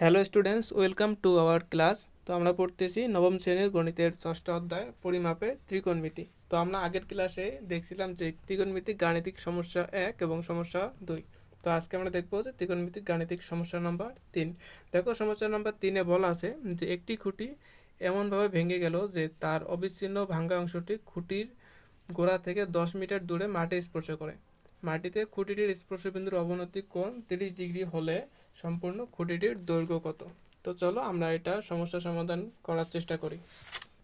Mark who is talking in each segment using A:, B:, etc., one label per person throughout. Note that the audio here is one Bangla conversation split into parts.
A: Hello students welcome to our class তো আমরা পড়তেছি নবম শ্রেণির গণিতের ষষ্ঠ অধ্যায় পরিমাপে ত্রিকোণমিতি। তো আমরা আগের ক্লাসে দেখছিলাম যে ত্রিকোণমিতিক গাণিতিক সমস্যা এক এবং সমস্যা দুই। তো আজকে আমরা দেখব যে ত্রিকোণমিতিক গাণিতিক সমস্যা নাম্বার তিন। দেখো সমস্যা নাম্বার তিনে বলা আছে যে একটি খুঁটি এমনভাবে ভেঙে গেল যে তার অবিচ্ছিন্ন ভাঙ্গা অংশটি খুঁটির গোড়া থেকে দশ মিটার দূরে মাটি স্পর্শ করে। মাটিতে খুঁটিটির স্পর্শবিন্দুর অবনতি কোণ তিরিশ ডিগ্রি হলে সম্পূর্ণ খুঁটিটির দৈর্ঘ্য কত? তো চলো আমরা এটা সমস্যা সমাধান করার চেষ্টা করি।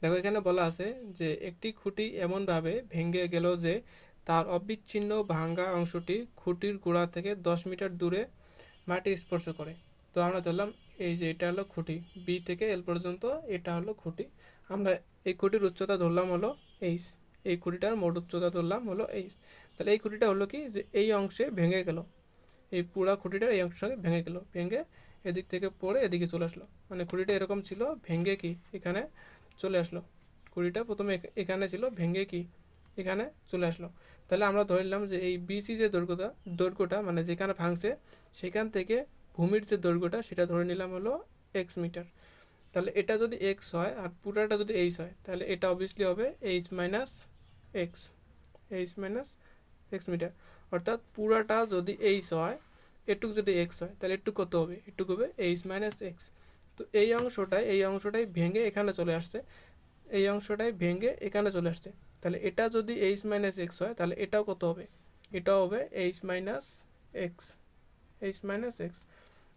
A: দেখো, এখানে বলা আছে যে একটি খুঁটি এমনভাবে ভেঙে গেল যে তার অবিচ্ছিন্ন ভাঙ্গা অংশটি খুঁটির গোড়া থেকে দশ মিটার দূরে মাটি স্পর্শ করে। তো আমরা ধরলাম এই যে এটা হলো খুঁটি বি থেকে এল পর্যন্ত এটা হলো খুঁটি। আমরা এই খুঁটির উচ্চতা ধরলাম হলো এইচ এই খুঁটিটার মোট উচ্চতা ধরলাম হলো এইচ তাহলে এই খুঁটিটা হলো কি যে এই অংশে ভেঙে গেল। এই পুরা খুঁটিটা এই অংশে ভেঙে গেল। ভেঙে এদিক থেকে পড়ে এদিকে চলে আসলো। মানে খুঁটিটা এরকম ছিল, ভেঙে কি এখানে চলে আসলো। খুঁটিটা প্রথমে এখানে ছিল, ভেঙে কি এখানে চলে আসলো। তাহলে আমরা ধরলাম যে এই বিসি যে দৈর্ঘ্যটা দৈর্ঘ্যটা মানে যেখানে ভাঙছে, সেখান থেকে ভূমির যে দৈর্ঘ্যটা, সেটা ধরে নিলাম হলো এক্স মিটার। তাহলে এটা যদি এক্স হয় আর পুরাটা যদি এইচ হয়, তাহলে এটা অবভিয়াসলি হবে H minus X H minus X metre অর্থাৎ পুরাটা যদি এইচ হয়, এটুকু যদি এক্স হয়, তাহলে একটু কত হবে? একটু হবে এইচ মাইনাস এক্স তো এই অংশটাই এই অংশটাই ভেঙে এখানে চলে আসছে। এই অংশটাই ভেঙে এখানে চলে আসছে। তাহলে এটা যদি এইচ মাইনাস এক্স হয়, তাহলে এটাও কত হবে? এটাও হবে H minus X H minus X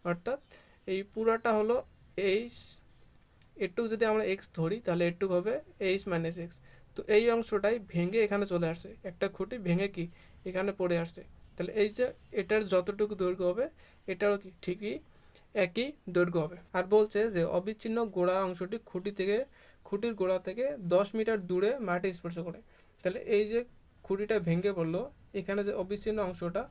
A: অর্থাৎ এই পুরাটা হলো এইচ এটুকু যদি আমরা এক্স ধরি, তাহলে এটুকু হবে এইচ মাইনাস এক্স তো এই অংশটাই ভেঙে এখানে চলে আসছে। একটা খুঁটি ভেঙে কি? এখানে পড়ে আসছে। তাহলে এই যে এটার যতটুকু দৈর্ঘ্য হবে, এটারও কি ঠিকই একই দৈর্ঘ্য হবে। আর বলছে যে অবিচ্ছিন্ন গোড়া অংশটি খুঁটি থেকে, খুঁটির গোড়া থেকে দশ মিটার দূরে মাটি স্পর্শ করে। তাহলে এই যে খুঁটিটা ভেঙে পড়ল, এখানে যে অবিচ্ছিন্ন অংশটা,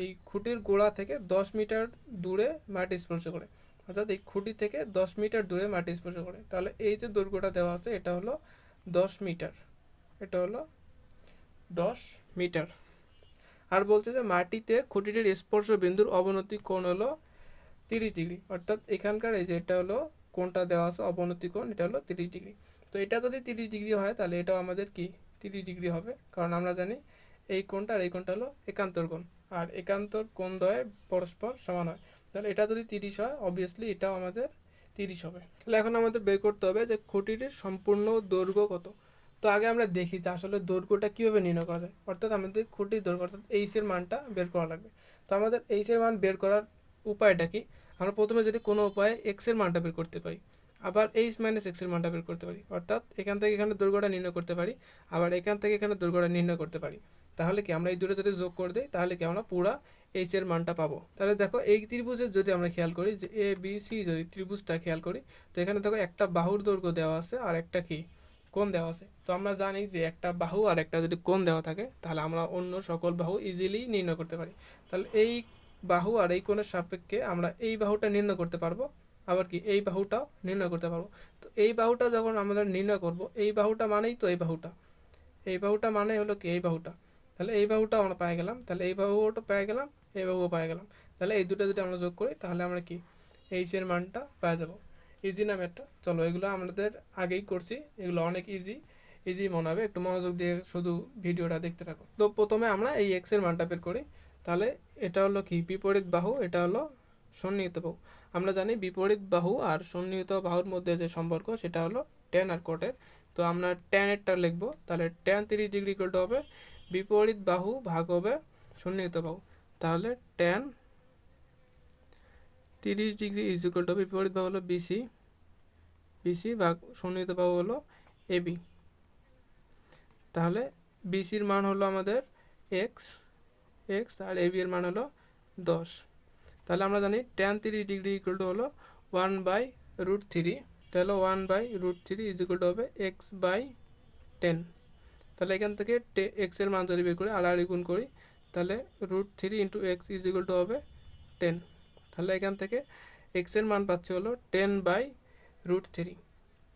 A: এই খুঁটির গোড়া থেকে দশ মিটার দূরে মাটি স্পর্শ করে। অর্থাৎ এই খুঁটি থেকে দশ মিটার দূরে মাটি স্পর্শ করে। তাহলে এই যে দৈর্ঘ্যটা দেওয়া আছে, এটা হলো দশ মিটার। এটা হলো দশ মিটার। আর বলছে যে মাটিতে খুঁটিটির স্পর্শ বিন্দুর অবনতি কোণ হলো তিরিশ ডিগ্রি। অর্থাৎ এখানকার এই যে এটা হলো কোণটা দেওয়া আছে, অবনতি কোণ, এটা হলো তিরিশ ডিগ্রি। তো এটা যদি তিরিশ ডিগ্রি হয়, তাহলে এটাও আমাদের কি? তিরিশ ডিগ্রি হবে। কারণ আমরা জানি এই কোণটা আর এই কোণটা হলো একান্তর কোণ। আর একান্তর কোণ দ্বয় পরস্পর সমান হয়। তাহলে এটা যদি তিরিশ হয় অবভিয়াসলি এটাও আমাদের তিরিশ হবে। তাহলে এখন আমাদের বের করতে হবে যে খুঁটিটির সম্পূর্ণ দৈর্ঘ্য কত? তো আগে আমরা দেখি যে আসলে দৈর্ঘ্যটা কীভাবে নির্ণয় করা যায়। অর্থাৎ আমাদের খুঁটির দৈর্ঘ্য, অর্থাৎ এইচের মানটা বের করা লাগবে। তো আমাদের এইচের মান বের করার উপায়টা কি? আমরা প্রথমে যদি কোনো উপায়ে এক্সের মানটা বের করতে পারি, আবার এইচ মাইনাস এক্সের মানটা বের করতে পারি, অর্থাৎ এখান থেকে এখানে দৈর্ঘ্যটা নির্ণয় করতে পারি, আবার এখান থেকে এখানে দৈর্ঘ্যটা নির্ণয় করতে পারি। তাহলে কি আমরা এই দুটো যদি যোগ করে দিই, তাহলে কি আমরা পুরা এইচ এর মানটা পাবো। তাহলে দেখো এই ত্রিভুজের যদি আমরা খেয়াল করি যে এ বি সি যদি ত্রিভুজটা খেয়াল করি, তো এখানে দেখো একটা বাহুর দৈর্ঘ্য দেওয়া আছে, আর একটা কি? কোণ দেওয়া আছে? তো আমরা জানি যে একটা বাহু আর একটা যদি কোণ দেওয়া থাকে, তাহলে আমরা অন্য সকল বাহু ইজিলি নির্ণয় করতে পারি। তাহলে এই বাহু আর এই কোণের সাপেক্ষে আমরা এই বাহুটা নির্ণয় করতে পারব, আবার কি এই বাহুটাও নির্ণয় করতে পারব। তো এই বাহুটা যখন আমরা নির্ণয় করব, এই বাহুটা মানেই তো এই বাহুটা। এই বাহুটা মানে হলো কি? এই বাহুটা। তাহলে এই বাহুটা আমরা পেয়ে গেলাম। তাহলে এই বাহুটা পেয়ে গেলাম, এই বাহুও পেয়ে গেলাম। তাহলে এই দুটো যদি আমরা যোগ করি, তাহলে আমরা কি? এইচ এর মানটা পেয়ে যাব। ইজি না ম্যাথটা চলো, এগুলো আমাদের আগেই করছি। এগুলো অনেক ইজি ইজি মনে হবে। একটু মনোযোগ দিয়ে শুধু ভিডিওটা দেখতে থাকো। তো প্রথমে আমরা এই এক্সের মানটা বের করি। তাহলে এটা হলো কি? বিপরীত বাহু, এটা হলো সন্নিহিত বাহু। আমরা জানি বিপরীত বাহু আর সন্নিহিত বাহুর মধ্যে যে সম্পর্ক, সেটা হলো টেন আর কোটের তো আমরা টেনেরটা লিখব। তাহলে টেন তিরিশ ডিগ্রি ইকুয়ালটা হবে। বিপরীত বাহু ভাগ হবে সন্নিহিত বাহু। তাহলে টেন তিরিশ ডিগ্রি ইজ ইকুয়াল টু বিপরীত বাহু হলো বিসি বিসি ভাগ সন্নিহিত বাহু হলো এবি তাহলে বিসির মান হলো আমাদের এক্স এক্স আর এবি এর মান হলো দশ। তাহলে আমরা জানি টেন তিরিশ ডিগ্রি ইকুয়াল টু হলো ওয়ান বাই রুট থ্রি এটা হলো one by root three is equal to হবে এক্স বাই টেন তাহলে এখান থেকে এক্সের মান যদি বের করি, আড়াআড়ি গুণ করি, তাহলে root three into X is equal to হবে টেন তাহলে এখান থেকে এক্সের মান পাচ্ছে হলো ten by root three,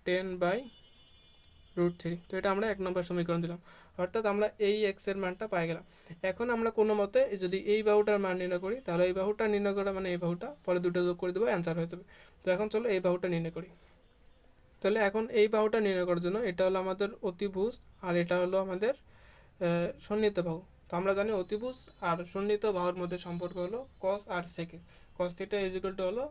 A: ten by root three. তো এটা আমরা এক নম্বর সমীকরণ দিলাম। অর্থাৎ আমরা এই এক্সের মানটা পাই গেলাম। এখন আমরা কোনো মতে যদি এই বাহুটার মান নির্ণয় করি, তাহলে এই বাহুটা নির্ণয় করা মানে এই বাহুটা পরে দুটো যোগ করে দেবো অ্যান্সার হয়ে যাবে। তো এখন চলো এই বাহুটা নির্ণয় করি। তাহলে এখন এই বাহুটা নির্ণয় করার জন্য এটা হলো আমাদের অতিভুজ আর এটা হলো আমাদের সন্নিহিত বাহু। তো আমরা জানি অতিভুজ আর সন্নিহিত বাহুর মধ্যে সম্পর্ক হলো cos R second cos theta is equal to হলো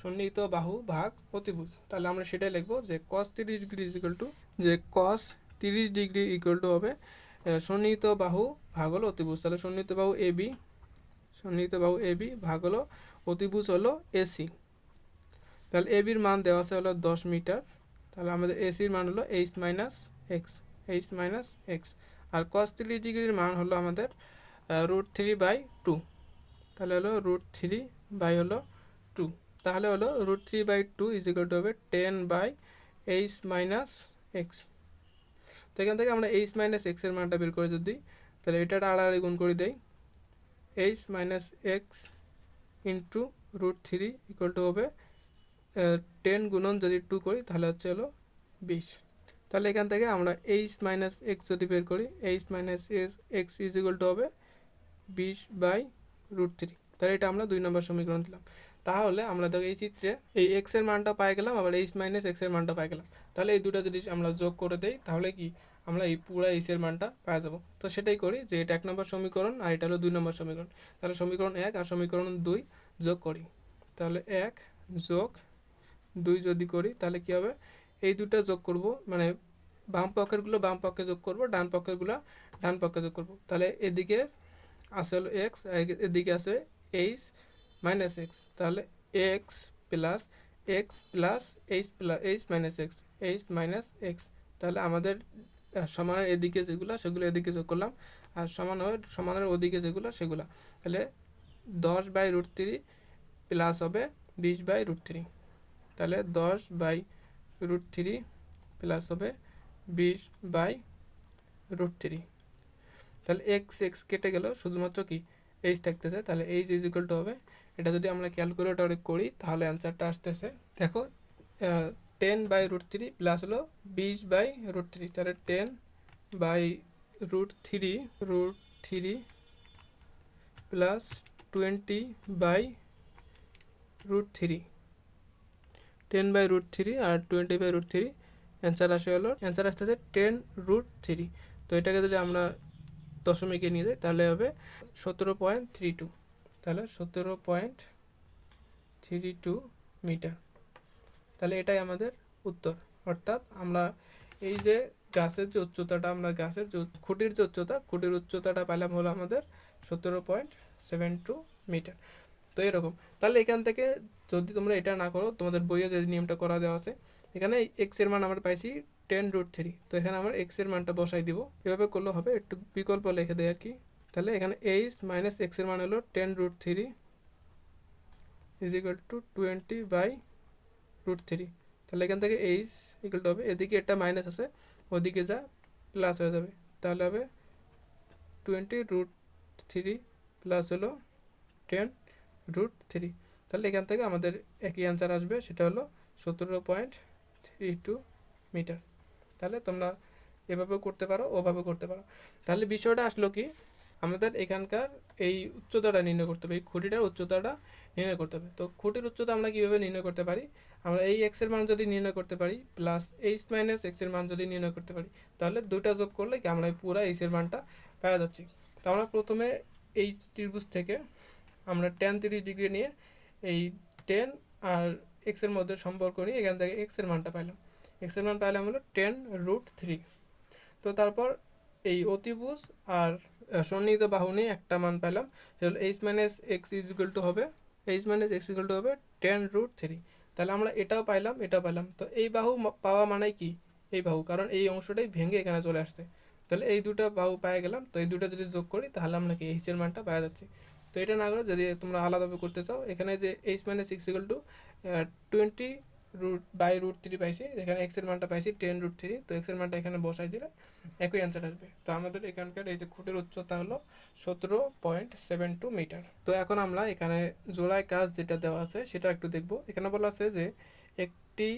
A: সন্নিহিত বাহু ভাগ অতিভুজ। তাহলে আমরা সেটাই লিখব যে কস তিরিশ ডিগ্রি ইজ ইকুয়াল টু যে কস তিরিশ ডিগ্রি ইকুয়াল টু হবে সন্নিহিত বাহু ভাগ হলো অতিভুজ। তাহলে সন্নিহিত বাহু এ বি, সন্নিহিত বাহু এ বি ভাগ হলো অতিভুজ হলো এসি তাহলে এ বির মান দেওয়া আছে হলো দশ মিটার। তাহলে আমাদের এসির মান হলো H minus X H minus X আর কস তিরিশ ডিগ্রির মান হলো আমাদের রুট থ্রি বাই টু তাহলে হলো রুট থ্রি বাই হলো টু তাহলে হলো root three by two is equal to হবে ten by H minus X তো এখান থেকে আমরা এইচ মাইনাস এক্সের মানটা বের করে যদি, তাহলে এটা আড়াআড়ি গুণ করে দেই। H minus X into root three equal to হবে টেন গুণন যদি টু করি, তাহলে হচ্ছে হলো বিশ। তাহলে এখান থেকে আমরা এইচ মাইনাস এক্স যদি বের করি H minus X is equal to হবে বিশ বাই রুট থ্রি তাহলে এটা আমরা দুই নম্বর সমীকরণ দিলাম। তাহলে আমরা দেখো এই চিত্রে এই এক্সের মানটা পাই গেলাম, আবার এইচ মাইনাস এক্সের মানটা পাই গেলাম। তাহলে এই দুটো যদি আমরা যোগ করে দেই, তাহলে কি? আমরা এই পুরো এইচ এর মানটা পাওয়া যাব। তো সেটাই করি যে এটা এক নম্বর সমীকরণ আর এটা হলো দুই নম্বর সমীকরণ। তাহলে সমীকরণ এক আর সমীকরণ দুই যোগ করি। তাহলে এক যোগ দুই যদি করি, তাহলে কি হবে? এই দুটো যোগ করব মানে বাম পক্ষেরগুলো বাম পক্ষে যোগ করব, ডান পক্ষেরগুলো ডান পক্ষে যোগ করব। তাহলে এদিকে আছে হলো এক্স এদিকে আছে এইচ মাইনাস এক্স তাহলে X plus X plus H plus H minus X H minus X তাহলে আমাদের সমানের এদিকে যেগুলো, সেগুলো এদিকে যোগ করলাম, আর সমান হয় সমানের ওদিকে যেগুলো, সেগুলো, তাহলে দশ বাই রুট থ্রি প্লাস হবে বিশ বাই রুট থ্রি তাহলে দশ বাই রুট থ্রি প্লাস হবে বিশ বাই রুট থ্রি তাহলে এক্স এক্স কেটে গেল, শুধুমাত্র কি? এইচ থাকতেছে, তাহলে এইচ ইজ ইকুয়াল টু হবে। এটা যদি আমরা ক্যালকুলেটরে করি, তাহলে অ্যান্সারটা আসতেছে। দেখো ten by root three plus হলো বিশ বাই রুট থ্রি তাহলে ten by root three root three plus twenty by root three ten by root three R twenty by root three answer আসে হলো অ্যান্সার আসতেছে টেন রুট থ্রি তো এটাকে যদি আমরা দশমিকে নিয়ে যাই তাহলে হবে সতেরো পয়েন্ট থ্রি টু। তাহলে সতেরো পয়েন্ট থ্রি টু মিটার। তাহলে এটাই আমাদের উত্তর। অর্থাৎ আমরা এই যে গাছের যে উচ্চতাটা, আমরা গাছের যে খুঁটির যে উচ্চতা, খুঁটির উচ্চতাটা পেলাম হলো আমাদের সতেরো পয়েন্ট সেভেন টু মিটার। তো এরকম। তাহলে এখান থেকে যদি তোমরা এটা না করো, তোমাদের বইয়ে যে নিয়মটা করা দেওয়া আছে, এখানে এক্সের মান আমরা পাইছি টেন রুট থ্রি তো এখানে আমরা এক্সের মানটা বসাই দিব। এভাবে করলে হবে, একটু বিকল্প লিখে দেয় আর কি। তাহলে এখানে এইচ মাইনাস এক্সের মান হলো ten root three is equal to twenty by root three তাহলে এখান থেকে এইচ ইকুয়াল টু হবে, এদিকে একটা মাইনাস আছে, ওদিকে যা প্লাস হয়ে যাবে। তাহলে হবে টোয়েন্টি রুট থ্রি প্লাস হলো টেন রুট থ্রি তাহলে এখান থেকে আমাদের একই অ্যান্সার আসবে, সেটা হলো সতেরো পয়েন্ট থ্রি টু মিটার তাহলে তোমরা এভাবেও করতে পারো ওভাবে করতে পারো। তাহলে বিষয়টা আসলো কি? আমাদের এখানকার এই উচ্চতাটা নির্ণয় করতে হবে, এই খুঁটিটার উচ্চতাটা নির্ণয় করতে হবে। তো খুঁটির উচ্চতা আমরা কীভাবে নির্ণয় করতে পারি? আমরা এই এক্সের মান যদি নির্ণয় করতে পারি প্লাস এইচ মাইনাস এক্সের মান যদি নির্ণয় করতে পারি, তাহলে দুটা যোগ করলে কি? আমরা এই পুরো এইচের মানটা পাওয়া যাচ্ছি। তো আমরা প্রথমে এই ত্রিভুজ থেকে আমরা টেন তিরিশ ডিগ্রি নিয়ে এই টেন আর এক্সের মধ্যে সম্পর্ক নিয়ে এখান থেকে এক্সের মানটা পাইলাম। এক্সের মান পাইলাম হলো টেন রুট থ্রি তো তারপর এই অতিভুজ আর সন্নিহিত বাহু নিয়ে একটা মান পেলাম। সেটা হলো h minus x is equal to হবে h minus x equal to হবে টেন রুট থ্রি তাহলে আমরা এটাও পাইলাম এটাও পাইলাম। তো এই বাহু পাওয়া মানে কি? এই বাহু, কারণ এই অংশটাই ভেঙে এখানে চলে আসছে। তাহলে এই দুটো বাহু পাই গেলাম, তো এই দুটো যদি যোগ করি, তাহলে আমরা কি? এইচের মানটা পাওয়া যাচ্ছে। তো এটা না করে যদি তোমরা আলাদাভাবে করতে চাও, এখানে যে h minus six equal to twenty root by root three পাইছি, এখানে এক্সের মানটা পাইছি টেন রুট থ্রি তো এক্সের মানটা এখানে বসাই দিলে একই অ্যান্সার আসবে। তো আমাদের এখানকার এই যে খুঁটির উচ্চতা হলো সতেরো পয়েন্ট সেভেন টু মিটার তো এখন আমরা এখানে জোড়াই কাজ যেটা দেওয়া আছে সেটা একটু দেখব। এখানে বলা আছে যে একটি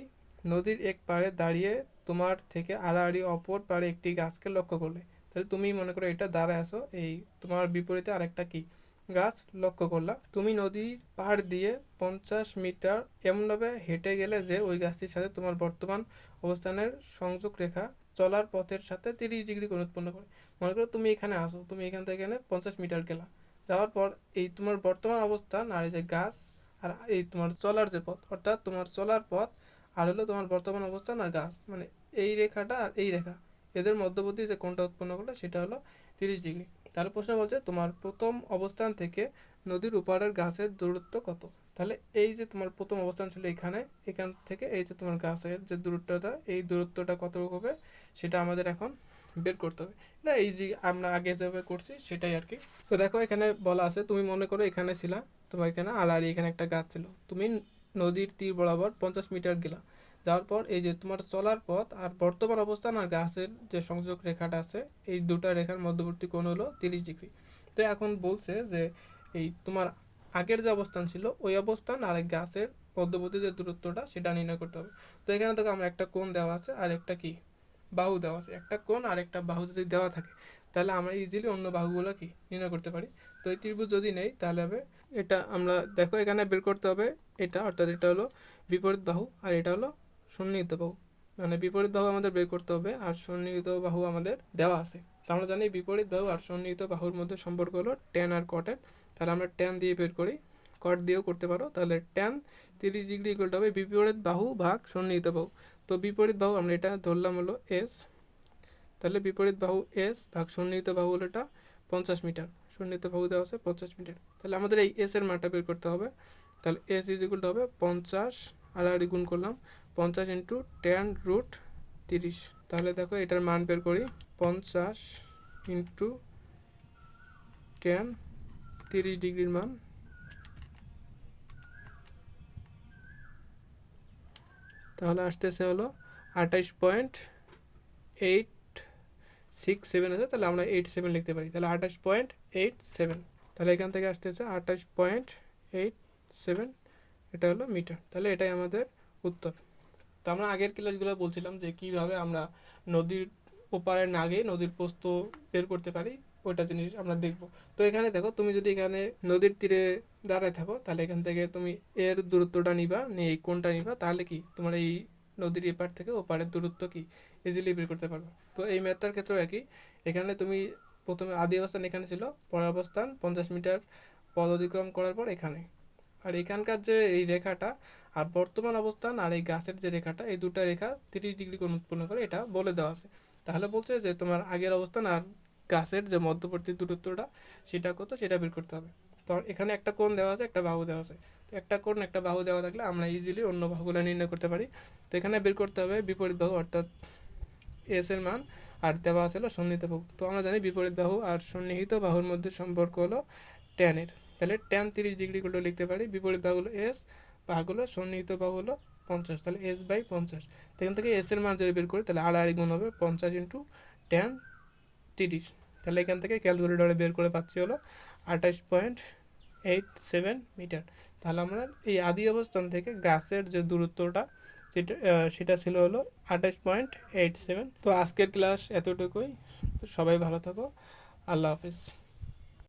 A: নদীর এক পাড়ে দাঁড়িয়ে তোমার থেকে আড়াআড়ি অপর পাড়ে একটি গাছকে লক্ষ্য করলে। তাহলে তুমি মনে করো এটা দাঁড়ায় আসো এই তোমার বিপরীতে আরেকটা কি? গাছ লক্ষ্য করলা তুমি নদীর পাহাড় দিয়ে পঞ্চাশ মিটার এমনভাবে হেঁটে গেলে যে ওই গাছটির সাথে তোমার বর্তমান অবস্থানের সংযোগ রেখা চলার পথের সাথে তিরিশ ডিগ্রি কোণ উৎপন্ন করে। মনে করো তুমি এখানে আসো, তুমি এখান থেকে এখানে পঞ্চাশ মিটার গেলা। যাওয়ার পর এই তোমার বর্তমান অবস্থান আর এই যে গাছ, আর এই তোমার চলার যে পথ, অর্থাৎ তোমার চলার পথ, আর হলো তোমার বর্তমান অবস্থান আর গাছ। মানে এই রেখাটা আর এই রেখা, এদের মধ্যবর্তী যে কোণটা উৎপন্ন করল সেটা হলো তিরিশ ডিগ্রি। তাহলে প্রশ্ন বলছে তোমার প্রথম অবস্থান থেকে নদীর উপারের গাছের দূরত্ব কত? তাহলে এই যে তোমার প্রথম অবস্থান ছিল এখানে, এখান থেকে এই যে তোমার গাছের যে দূরত্বটা, এই দূরত্বটা কত হবে সেটা আমাদের এখন বের করতে হবে। এটা যে আমরা আগে যেভাবে করছি সেটাই আর কি। তো দেখো এখানে বলা আছে, তুমি মনে করো এখানে ছিলা, তোমার এখানে আর এখানে একটা গাছ ছিল। তুমি নদীর তীর বরাবর পঞ্চাশ মিটার গেলা। যাওয়ার পর এই যে তোমার চলার পথ আর বর্তমান অবস্থান আর গাছের যে সংযোগ রেখাটা আছে, এই দুটা রেখার মধ্যবর্তী কোণ হলো তিরিশ ডিগ্রি। তো এখন বলছে যে এই তোমার আগের যে অবস্থান ছিল, ওই অবস্থান আর গাছের মধ্যবর্তী যে দূরত্বটা, সেটা নির্ণয় করতে হবে। তো এখানে দেখো আমরা একটা কোণ দেওয়া আছে আর একটা কি? বাহু দেওয়া আছে। একটা কোণ আর একটা বাহু যদি দেওয়া থাকে, তাহলে আমরা ইজিলি অন্য বাহুগুলো কি নির্ণয় করতে পারি। তো এই ত্রিভুজ যদি নেই, তাহলে হবে এটা আমরা দেখো এখানে বের করতে হবে। এটা অর্থাৎ এটা হলো বিপরীত বাহু আর এটা হলো সন্নিহিত বাহু। মানে বিপরীত বাহু আমাদের বের করতে হবে আর সন্নিহিত বাহু আমাদের দেওয়া আছে। তো আমরা জানি বিপরীত বাহু আর সন্নিহিত বাহুর মধ্যে সম্পর্ক হলো টেন আর কটের তাহলে আমরা টেন দিয়ে বের করি। কট দিয়েও করতে পারো। তাহলে টেন তিরিশ ডিগ্রি ইকুয়াল হবে বিপরীত বাহু ভাগ সন্নিহিত বাহু। তো বিপরীত বাহু আমরা এটা ধরলাম হলো এস তাহলে বিপরীত বাহু এস ভাগ সন্নিহিত বাহু হলো এটা পঞ্চাশ মিটার। সন্নিহিত বাহু দেওয়া আছে পঞ্চাশ মিটার। তাহলে আমাদের এই এস এর মানটা বের করতে হবে। তাহলে এস ইজ ইকুয়াল হবে পঞ্চাশ। আর আর গুণ করলাম পঞ্চাশ ইন্টু টেন রুট তিরিশ। তাহলে দেখো এটার মান বের করি। পঞ্চাশ ইন্টু টেন তিরিশ ডিগ্রির মান। তাহলে আসতেছে হলো আঠাইশ পয়েন্ট এইট সিক্স সেভেন আছে, তাহলে আমরা এইট সেভেন লিখতে পারি। তাহলে আঠাশ পয়েন্ট এইট সেভেন তাহলে এখান থেকে আসতেছে আঠাশ পয়েন্ট এইট সেভেন এটা হলো মিটার। তাহলে এটাই আমাদের উত্তর। তো আমরা আগের ক্লাসগুলো বলছিলাম যে কীভাবে আমরা নদীর ওপারে না গিয়ে নদীর পোস্ত বের করতে পারি, ওইটা জিনিস আমরা দেখব। তো এখানে দেখো, তুমি যদি এখানে নদীর তীরে দাঁড়ায় থাকো, তাহলে এখান থেকে তুমি এর দূরত্বটা নিবা, নিয়ে এই কোনটা নিবা, তাহলে কি? তোমার এই নদীর এপার থেকে ওপারের দূরত্ব কি? ইজিলি বের করতে পারবে। তো এই ম্যাথটার ক্ষেত্রেও একই। এখানে তুমি প্রথমে আদি অবস্থান এখানে ছিল, পরের অবস্থান পঞ্চাশ মিটার পদ অতিক্রম করার পর এখানে। আর এখানকার যে এই রেখাটা আর বর্তমান অবস্থান আর এই গাছের যে রেখাটা, এই দুটো রেখা তিরিশ ডিগ্রি কোণ উৎপন্ন করে এটা বলে দেওয়া আছে। তাহলে বলছে যে তোমার আগের অবস্থান আর গাছের যে মধ্যবর্তী দূরত্বটা, সেটা কত, সেটা বের করতে হবে। তো এখানে একটা কোণ দেওয়া আছে, একটা বাহু দেওয়া আছে। তো একটা কোণ, একটা বাহু দেওয়া থাকলে আমরা ইজিলি অন্য বাহুগুলো নির্ণয় করতে পারি। তো এখানে বের করতে হবে বিপরীত বাহু, অর্থাৎ এস এর মান, আর দেওয়া আছে হলো সন্নিহিত বাহু। তো আমরা জানি বিপরীত বাহু আর সন্নিহিত বাহুর মধ্যে সম্পর্ক হলো ট্যানের তাহলে ট্যান তিরিশ ডিগ্রি করে লিখতে পারি, বিপরীত ভাগ হলো এস বাহুগুলো সন্নিহিত বাহু হলো পঞ্চাশ, তাহলে এস বাই পঞ্চাশ। এখান থেকে এস এর মান যদি বের করি, তাহলে আড়াআড়ি গুণ হবে পঞ্চাশ ইন্টু ট্যান তিরিশ। তাহলে এখান থেকে ক্যালকুলেটরে বের করে পাচ্ছি হলো আঠাশ পয়েন্ট এইট সেভেন মিটার তাহলে আমরা এই আদি অবস্থান থেকে গাছের যে দূরত্বটা, সেটা সেটা ছিল হলো আঠাশ পয়েন্ট এইট সেভেন তো আজকের ক্লাস এতটুকুই। সবাই ভালো থাকো। আল্লাহ হাফিজ।